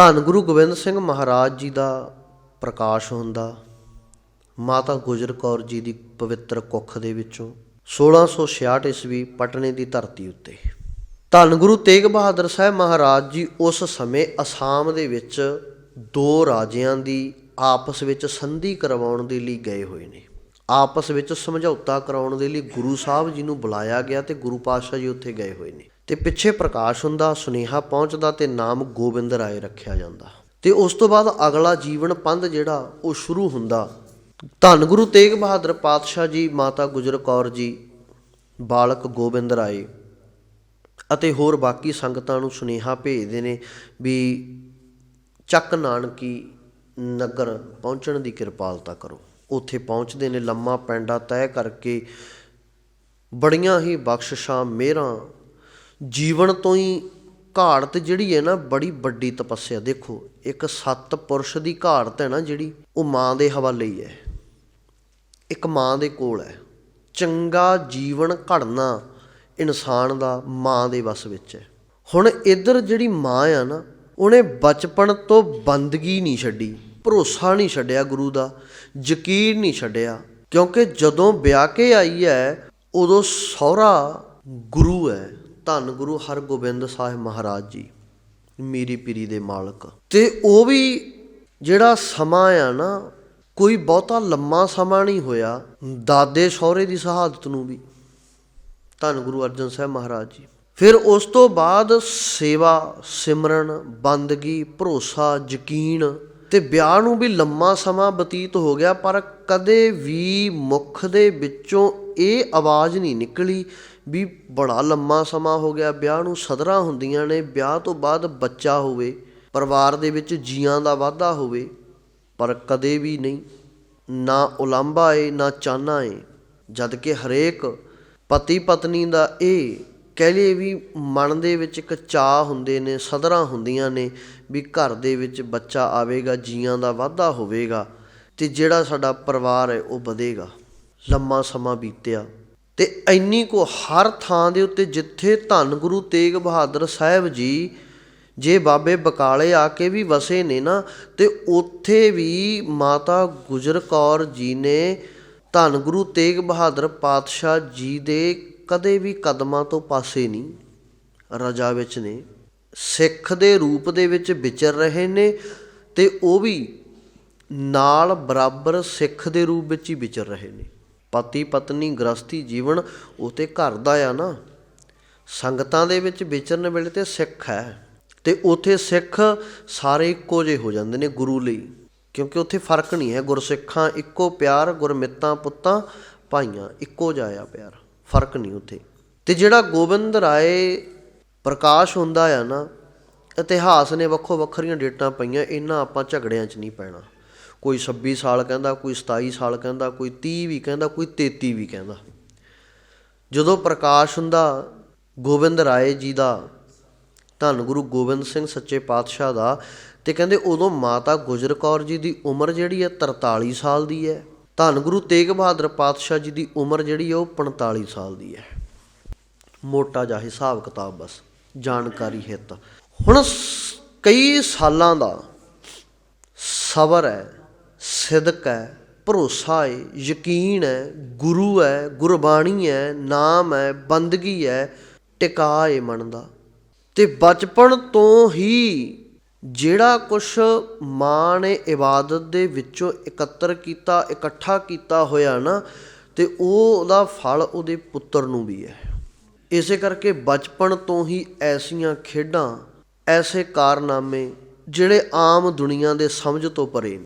ਧੰਨ ਗੁਰੂ ਗੋਬਿੰਦ ਸਿੰਘ ਮਹਾਰਾਜ ਜੀ ਦਾ ਪ੍ਰਕਾਸ਼ ਹੁੰਦਾ। ਮਾਤਾ ਗੁਜਰ ਕੌਰ ਜੀ ਦੀ ਪਵਿੱਤਰ ਕੁੱਖ ਦੇ ਵਿੱਚੋਂ 1666 ਈਸਵੀ ਪਟਨੇ ਦੀ ਧਰਤੀ ਉੱਤੇ। ਧੰਨ ਗੁਰੂ ਤੇਗ ਬਹਾਦਰ ਸਾਹਿਬ ਮਹਾਰਾਜ ਜੀ ਉਸ ਸਮੇਂ ਅਸਾਮ ਦੇ ਵਿੱਚ ਦੋ ਰਾਜਿਆਂ ਦੀ ਆਪਸ ਵਿੱਚ ਸੰਧੀ ਕਰਵਾਉਣ ਦੇ ਲਈ ਗਏ ਹੋਏ ਨੇ। ਆਪਸ ਵਿੱਚ ਸਮਝੌਤਾ ਕਰਾਉਣ ਦੇ ਲਈ ਗੁਰੂ ਸਾਹਿਬ ਜੀ ਨੂੰ ਬੁਲਾਇਆ ਗਿਆ ਤੇ ਗੁਰੂ ਪਾਤਸ਼ਾਹ ਜੀ ਉੱਥੇ ਗਏ ਹੋਏ ਨੇ। ਤੇ ਪਿੱਛੇ ਪ੍ਰਕਾਸ਼ ਹੁੰਦਾ, ਸੁਨੇਹਾ ਪਹੁੰਚਦਾ ਤੇ ਨਾਮ ਗੋਬਿੰਦ ਰਾਏ ਰੱਖਿਆ ਜਾਂਦਾ। ਤੇ ਉਸ ਤੋਂ ਬਾਅਦ ਅਗਲਾ ਜੀਵਨ ਪੰਧ ਜਿਹੜਾ, ਉਹ ਸ਼ੁਰੂ ਹੁੰਦਾ। ਧੰਨ ਗੁਰੂ ਤੇਗ ਬਹਾਦਰ ਪਾਤਸ਼ਾਹ ਜੀ, ਮਾਤਾ ਗੁਜਰ ਕੌਰ ਜੀ, ਬਾਲਕ ਗੋਬਿੰਦ ਰਾਏ ਅਤੇ ਹੋਰ ਬਾਕੀ ਸੰਗਤਾਂ ਨੂੰ ਸੁਨੇਹਾ ਭੇਜਦੇ ਨੇ ਵੀ ਚੱਕ ਨਾਨਕੀ ਨਗਰ ਪਹੁੰਚਣ ਦੀ ਕਿਰਪਾਲਤਾ ਕਰੋ। ਉੱਥੇ ਪਹੁੰਚਦੇ ਨੇ, ਲੰਮਾ ਪੈਂਡਾ ਤੈਅ ਕਰਕੇ ਬੜੀਆਂ ਹੀ ਬਖਸ਼ਿਸ਼ਾਂ, ਮਿਹਰਾਂ ਜੀਵਨ ਤੋਂ ਹੀ ਘਾੜਤ ਜਿਹੜੀ ਹੈ ਨਾ, ਬੜੀ ਵੱਡੀ ਤਪੱਸਿਆ। ਦੇਖੋ, ਇੱਕ ਸੱਤ ਪੁਰਸ਼ ਦੀ ਘਾੜਤ ਹੈ ਨਾ ਜਿਹੜੀ, ਉਹ ਮਾਂ ਦੇ ਹਵਾਲੇ ਹੀ ਹੈ। ਇੱਕ ਮਾਂ ਦੇ ਕੋਲ ਹੈ। ਚੰਗਾ ਜੀਵਨ ਘੜਨਾ ਇਨਸਾਨ ਦਾ ਮਾਂ ਦੇ ਵਸ ਵਿੱਚ ਹੈ। ਹੁਣ ਇੱਧਰ ਜਿਹੜੀ ਮਾਂ ਆ ਨਾ, ਉਹਨੇ ਬਚਪਨ ਤੋਂ ਬੰਦਗੀ ਨਹੀਂ ਛੱਡੀ, ਭਰੋਸਾ ਨਹੀਂ ਛੱਡਿਆ ਗੁਰੂ ਦਾ, ਯਕੀਨ ਨਹੀਂ ਛੱਡਿਆ, ਕਿਉਂਕਿ ਜਦੋਂ ਵਿਆਹ ਕੇ ਆਈ ਹੈ, ਉਦੋਂ ਸਹੁਰਾ ਗੁਰੂ ਹੈ। ਧੰਨ ਗੁਰੂ ਹਰਗੋਬਿੰਦ ਸਾਹਿਬ ਮਹਾਰਾਜ ਜੀ, ਮੀਰੀ ਪੀਰੀ ਦੇ ਮਾਲਕ। ਤੇ ਉਹ ਵੀ ਜਿਹੜਾ ਸਮਾਂ ਆ ਨਾ, ਕੋਈ ਬਹੁਤਾ ਲੰਮਾ ਸਮਾਂ ਨਹੀਂ ਹੋਇਆ, ਦਾਦੇ ਸਹੁਰੇ ਦੀ ਸ਼ਹਾਦਤ ਨੂੰ ਵੀ, ਧੰਨ ਗੁਰੂ ਅਰਜਨ ਸਾਹਿਬ ਮਹਾਰਾਜ ਜੀ। ਫਿਰ ਉਸ ਤੋਂ ਬਾਅਦ ਸੇਵਾ, ਸਿਮਰਨ, ਬੰਦਗੀ, ਭਰੋਸਾ, ਯਕੀਨ ਤੇ ਵਿਆਹ ਨੂੰ ਵੀ ਲੰਮਾ ਸਮਾਂ ਬਤੀਤ ਹੋ ਗਿਆ, ਪਰ ਕਦੇ ਵੀ ਮੁਖ ਦੇ ਵਿੱਚੋਂ ਇਹ ਆਵਾਜ਼ ਨਹੀਂ ਨਿਕਲੀ ਵੀ ਬੜਾ ਲੰਮਾ ਸਮਾਂ ਹੋ ਗਿਆ, ਵਿਆਹ ਨੂੰ ਸਦਰਾਂ ਹੁੰਦੀਆਂ ਨੇ, ਵਿਆਹ ਤੋਂ ਬਾਅਦ ਬੱਚਾ ਹੋਵੇ, ਪਰਿਵਾਰ ਦੇ ਵਿੱਚ ਜੀਆਂ ਦਾ ਵਾਧਾ ਹੋਵੇ, ਪਰ ਕਦੇ ਵੀ ਨਹੀਂ, ਨਾ ਉਲੰਭਾ ਏ, ਨਾ ਚਾਨਾ ਏ ਜਦ ਕਿ ਹਰੇਕ ਪਤੀ ਪਤਨੀ ਦਾ ਇਹ ਕਹਿ ਲਈਏ ਵੀ ਮਨ ਦੇ ਵਿੱਚ ਇੱਕ ਚਾਹ ਹੁੰਦੇ ਨੇ, ਸਦਰਾਂ ਹੁੰਦੀਆਂ ਨੇ ਵੀ ਘਰ ਦੇ ਵਿੱਚ ਬੱਚਾ ਆਵੇਗਾ, ਜੀਆਂ ਦਾ ਵਾਧਾ ਹੋਵੇਗਾ ਤੇ ਜਿਹੜਾ ਸਾਡਾ ਪਰਿਵਾਰ ਹੈ ਉਹ ਵਧੇਗਾ। ਲੰਮਾ ਸਮਾਂ ਬੀਤਿਆ ਤੇ ਇੰਨੀ ਕੋ ਹਰ ਥਾਂ ਦੇ ਉੱਤੇ ਜਿੱਥੇ ਧੰਨ ਗੁਰੂ ਤੇਗ ਬਹਾਦਰ ਸਾਹਿਬ ਜੀ, ਜੇ ਬਾਬੇ ਬਕਾਲੇ ਆ ਕੇ ਵੀ ਵਸੇ ਨੇ ਨਾ, ਤੇ ਉੱਥੇ ਵੀ ਮਾਤਾ ਗੁਜਰ ਕੌਰ ਜੀ ਨੇ ਧੰਨ ਗੁਰੂ ਤੇਗ ਬਹਾਦਰ ਪਾਤਸ਼ਾਹ ਜੀ ਦੇ ਕਦੇ ਵੀ ਕਦਮਾਂ ਤੋਂ ਪਾਸੇ ਨਹੀਂ, ਰਜਾ ਵਿੱਚ ਨੇ, ਸਿੱਖ ਦੇ ਰੂਪ ਦੇ ਵਿੱਚ ਵਿਚਰ ਰਹੇ ਨੇ ਤੇ ਉਹ ਵੀ ਨਾਲ ਬਰਾਬਰ ਸਿੱਖ ਦੇ ਰੂਪ ਵਿੱਚ ਹੀ ਵਿਚਰ ਰਹੇ ਨੇ। ਪਤੀ ਪਤਨੀ ਗ੍ਰਸਤੀ ਜੀਵਨ ਉਹ ਤੇ ਘਰ ਦਾ ਆ ਨਾ। ਸੰਗਤਾਂ ਦੇ ਵਿੱਚ ਵਿਚਰਨ ਵੇਲੇ ਤੇ ਸਿੱਖ ਹੈ ਤੇ ਉਥੇ ਸਿੱਖ ਸਾਰੇ ਇੱਕੋ ਜਿਹੇ ਹੋ ਜਾਂਦੇ ਨੇ ਗੁਰੂ ਲਈ, ਕਿਉਂਕਿ ਉੱਥੇ ਫ਼ਰਕ ਨਹੀਂ ਹੈ। ਗੁਰਸਿੱਖਾਂ ਇੱਕੋ ਪਿਆਰ, ਗੁਰਮਿੱਤਾਂ ਪੁੱਤਾਂ ਭਾਈਆਂ ਇੱਕੋ ਜਿਹਾ ਆ ਪਿਆਰ, ਫ਼ਰਕ ਨਹੀਂ ਉੱਥੇ। ਤੇ ਜਿਹੜਾ ਗੋਬਿੰਦ ਰਾਏ ਪ੍ਰਕਾਸ਼ ਹੁੰਦਾ ਆ ਨਾ, ਇਤਿਹਾਸ ਨੇ ਵੱਖੋ ਵੱਖਰੀਆਂ ਡੇਟਾਂ ਪਈਆਂ, ਇਹਨਾਂ ਆਪਾਂ ਝਗੜਿਆਂ 'ਚ ਨਹੀਂ ਪੈਣਾ। ਕੋਈ 26 ਸਾਲ ਕਹਿੰਦਾ, ਕੋਈ 27 ਸਾਲ ਕਹਿੰਦਾ, ਕੋਈ 30 ਵੀ ਕਹਿੰਦਾ, ਕੋਈ 33 ਵੀ ਕਹਿੰਦਾ। ਜਦੋਂ ਪ੍ਰਕਾਸ਼ ਹੁੰਦਾ ਗੋਬਿੰਦ ਰਾਏ ਜੀ ਦਾ, ਧੰਨ ਗੁਰੂ ਗੋਬਿੰਦ ਸਿੰਘ ਸੱਚੇ ਪਾਤਸ਼ਾਹ ਦਾ, ਤੇ ਕਹਿੰਦੇ ਉਦੋਂ ਮਾਤਾ ਗੁਜਰ ਕੌਰ ਜੀ ਦੀ ਉਮਰ ਜਿਹੜੀ ਹੈ 43 ਸਾਲ ਦੀ ਹੈ। ਧੰਨ ਗੁਰੂ ਤੇਗ ਬਹਾਦਰ ਪਾਤਸ਼ਾਹ ਜੀ ਦੀ ਉਮਰ ਜਿਹੜੀ ਹੈ ਉਹ 45 ਸਾਲ ਦੀ ਹੈ। ਮੋਟਾ ਜਿਹਾ ਹਿਸਾਬ ਕਿਤਾਬ ਬਸ, ਜਾਣਕਾਰੀ ਹਿੱਤ। ਹੁਣ ਸ- ਕਈ ਸਾਲਾਂ ਦਾ ਸਬਰ ਹੈ। ਸਿਦਕ ਹੈ, ਭਰੋਸਾ ਹੈ, ਯਕੀਨ ਹੈ, ਗੁਰੂ ਹੈ, ਗੁਰਬਾਣੀ ਹੈ, ਨਾਮ ਹੈ, ਬੰਦਗੀ ਹੈ, ਟਿਕਾ ਹੈ ਮਨ ਦਾ। ਤੇ ਬਚਪਨ ਤੋਂ ਹੀ ਜਿਹੜਾ ਕੁਛ ਮਾਂ ਨੇ ਇਬਾਦਤ ਦੇ ਵਿੱਚੋਂ ਇਕੱਤਰ ਕੀਤਾ, ਇਕੱਠਾ ਕੀਤਾ ਹੋਇਆ ਨਾ, ਤੇ ਉਹ ਉਹਦਾ ਫਲ ਉਹਦੇ ਪੁੱਤਰ ਨੂੰ ਵੀ ਹੈ। ਇਸੇ ਕਰਕੇ ਬਚਪਨ ਤੋਂ ਹੀ ਐਸੀਆਂ ਖੇਡਾਂ, ਐਸੇ ਕਾਰਨਾਮੇ, ਜਿਹੜੇ ਆਮ ਦੁਨੀਆ ਦੇ ਸਮਝ ਤੋਂ ਪਰੇ ਨੇ।